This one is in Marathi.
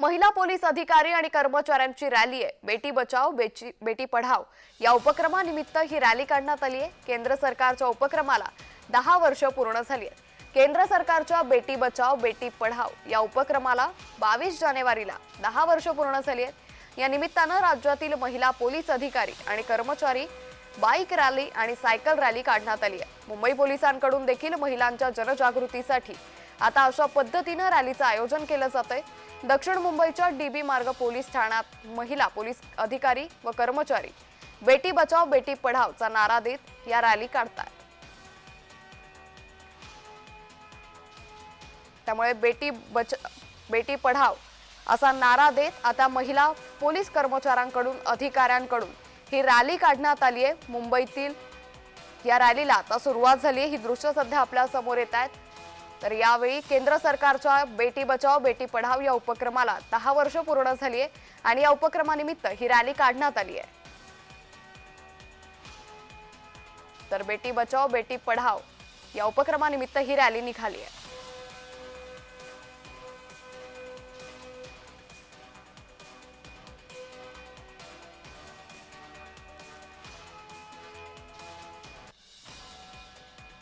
महिला पोलीस अधिकारी आणि कर्मचाऱ्यांची रॅली आहे. बेटी बचाव बेची बेटी पढाव या उपक्रमानिमित्त ही रॅली काढण्यात आली आहे. केंद्र सरकारच्या उपक्रमाला दहा वर्ष पूर्ण झाली आहेत. केंद्र सरकारच्या बेटी बचाव बेटी पढाव या उपक्रमाला बावीस जानेवारीला दहा वर्ष पूर्ण झाली आहेत. या निमित्तानं राज्यातील महिला पोलीस अधिकारी आणि कर्मचारी बाईक रॅली आणि सायकल रॅली काढण्यात आली आहे. मुंबई पोलिसांकडून देखील महिलांच्या जनजागृतीसाठी आता अशा पद्धतीनं रॅलीचं आयोजन केलं जातंय. दक्षिण मुंबईच्या डीबी मार्ग पोलीस ठाण्यात महिला पोलीस अधिकारी व कर्मचारी बेटी बचाव बेटी पढावचा नारा देत या रॅली काढतात त्यामुळे बेटी बच बेटी पढाव असा नारा देत आता महिला पोलीस कर्मचाऱ्यांकडून अधिकाऱ्यांकडून ही रॅली काढण्यात आली आहे मुंबईतील. या रॅलीला आता सुरुवात झाली आहे ही दृश्य सध्या आपल्यासमोर येत आहेत तर यावेळी केंद्र सरकारच्या बेटी बचाव बेटी पढाव या उपक्रमाला दहा वर्ष पूर्ण झाली आहे आणि या उपक्रमानिमित्त ही रॅली काढण्यात आली आहे तर बेटी बचाव बेटी पढाव या उपक्रमानिमित्त ही रॅली निघाली आहे